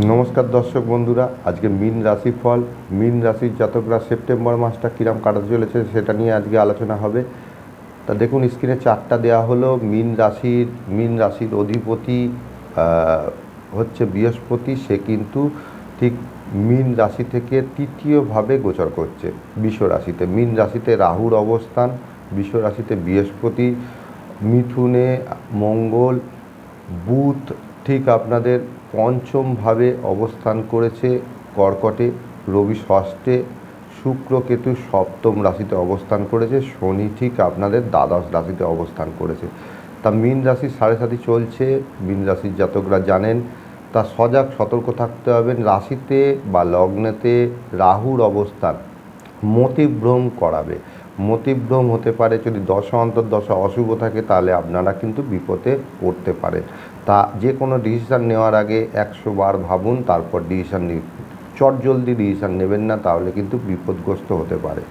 নমস্কার দর্শক বন্ধুরা, আজকে মিন রাশি ফল, মিন রাশির জাতকরা সেপ্টেম্বর মাসটা কিরাম কাটাতে চলেছে সেটা নিয়ে আজকে আলোচনা হবে। তা দেখুন, স্ক্রিনে চারটা দেওয়া হলো, মিন রাশির মিন রাশির অধিপতি হচ্ছে বৃহস্পতি, সে কিন্তু ঠিক মিন রাশি থেকে তৃতীয়ভাবে গোচর করছে বিশ্ব রাশিতে। মিন রাশিতে রাহুর অবস্থান বিশ্ব রাশিতে বৃহস্পতি, মিথুনে মঙ্গল, বুধ ঠিক আপনাদের পঞ্চমভাবে অবস্থান করেছে কর্কটে, রবি ষষ্ঠে, শুক্র কেতু সপ্তম রাশিতে অবস্থান করেছে, শনি ঠিক আপনাদের দ্বাদশ রাশিতে অবস্থান করেছে। তা মীন রাশির সাড়ে সাথে চলছে, মীন রাশির জাতকরা জানেন, তা সজাগ সতর্ক থাকতে হবেন রাশিতে বা লগ্নেতে রাহুর অবস্থান মতিভ্রম করাবে। মতিভ্রম হতে পারে যদি দশা অন্তর দশা অশুভ থাকে, তাহলে আপনারা কিন্তু বিপদে পড়তে পারেন। তা যে কোনো ডিসিশান নেওয়ার আগে একশো বার ভাবুন, তারপর ডিসিশান নি চট জলদি ডিসিশান নেবেন না, তাহলে কিন্তু বিপদগ্রস্ত হতে পারে।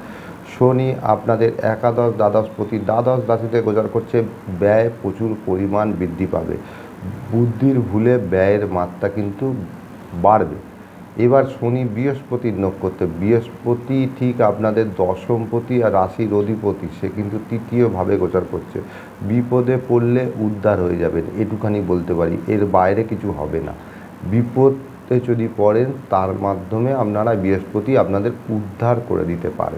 শনি আপনাদের একাদশ দ্বাদশ প্রতি দ্বাদশ রাশিতে গোজার করছে, ব্যয় প্রচুর পরিমাণ বৃদ্ধি পাবে। বুদ্ধির ভুলে ব্যয়ের মাত্রা কিন্তু বাড়বে। এবার শনি বৃহস্পতির নক্ষত্রে, বৃহস্পতি ঠিক আপনাদের দশমপতি আর রাশির অধিপতি, সে কিন্তু তৃতীয়ভাবে গোচর করছে। বিপদে পড়লে উদ্ধার হয়ে যাবেন, এটুখানি বলতে পারি, এর বাইরে কিছু হবে না। বিপদে যদি পড়েন, তার মাধ্যমে আপনারা বৃহস্পতি আপনাদের উদ্ধার করে দিতে পারে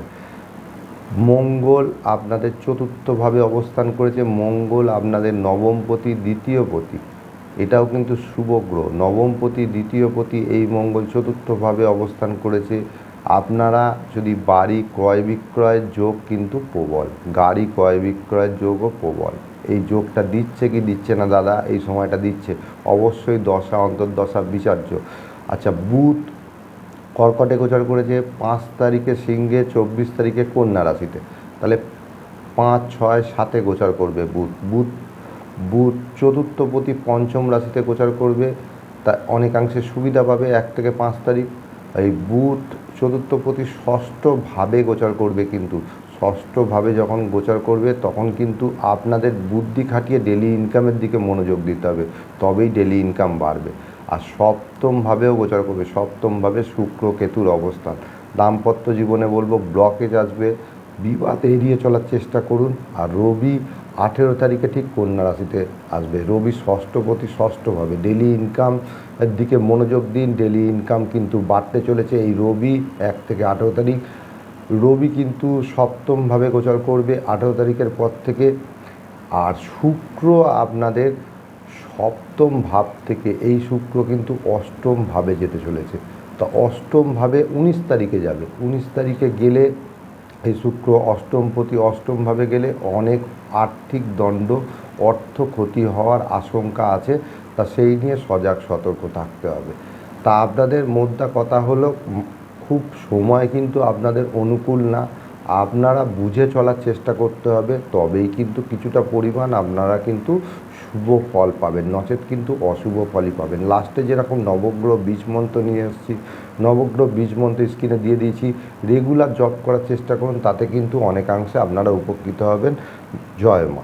মঙ্গল আপনাদের চতুর্থভাবে অবস্থান করেছে, মঙ্গল আপনাদের নবমপতি দ্বিতীয়পতি এটাও কিন্তু শুভ নবমপতি দ্বিতীয়পতি এই মঙ্গল চতুর্থভাবে অবস্থান করেছে। আপনারা যদি বাড়ি ক্রয় বিক্রয়ের যোগ কিন্তু প্রবল। গাড়ি ক্রয় বিক্রয়ের যোগও প্রবল। এই যোগটা দিচ্ছে কি দিচ্ছে না দাদা? এই সময়টা দিচ্ছে। অবশ্যই দশা, অন্তর্দশা বিচার্য আচ্ছা বুধ কর্কটে গোচর করেছে পাঁচ তারিখে সিংহে, চব্বিশ তারিখে কন্যা রাশিতে। তাহলে পাঁচ, ছয়, সাতে গোচর করবে বুধ। বুধ বুধ চতুর্থপতি পঞ্চম রাশিতে গোচর করবে, তা অনেকাংশে সুবিধা পাবে এক থেকে পাঁচ তারিখ। এই বুধ চতুর্থপতি ষষ্ঠভাবে গোচর করবে কিন্তু। ষষ্ঠভাবে যখন গোচর করবে, তখন কিন্তু আপনাদের বুদ্ধি খাটিয়ে ডেলি ইনকামের দিকে মনোযোগ দিতে হবে, তবেই ডেলি ইনকাম বাড়বে। আর সপ্তমভাবেও গোচর করবে, সপ্তমভাবে শুক্র কেতুর অবস্থান। দাম্পত্য জীবনে বলব ব্লকেজ আসবে বিবাদ এড়িয়ে চলার চেষ্টা করুন আর রবি আঠেরো তারিখে ঠিক কন্যা রাশিতে আসবে। রবি ষষ্ঠপতি ষষ্ঠভাবে ডেলি ইনকাম এর দিকে মনোযোগ দিন ডেলি ইনকাম কিন্তু বাড়তে চলেছে এই রবি এক থেকে আঠেরো তারিখ। রবি কিন্তু সপ্তমভাবে গোচর করবে আঠেরো তারিখের পর থেকে। আর শুক্র আপনাদের সপ্তম ভাব থেকে এই শুক্র কিন্তু অষ্টমভাবে যেতে চলেছে। তা অষ্টমভাবে উনিশ তারিখে যাবে। উনিশ তারিখে গেলে এই শুক্র অষ্টম প্রতি অষ্টমভাবে গেলে অনেক আর্থিক দণ্ড, অর্থ ক্ষতি হওয়ার আশঙ্কা আছে, তা সেই নিয়ে সজাগ সতর্ক থাকতে হবে। তা আপনাদের মোদ্দা কথা হলো খুব সময় কিন্তু আপনাদের অনুকূল না। আপনারা বুঝে চলার চেষ্টা করতে হবে, তবেই কিন্তু কিছুটা পরিমাণ আপনারা কিন্তু শুভ ফল পাবেন। নচেত কিন্তু অশুভ ফলই পাবেন। লাস্টে যেরকম নবগ্রহ বীজ মন্ত্র নিয়ে এসেছি, নবগ্রহ বীজ মন্ত্র স্ক্রিনে দিয়ে দিয়েছি রেগুলার জব করার চেষ্টা করুন, তাতে কিন্তু অনেকাংশে আপনারা উপকৃত হবেন। জয় মা।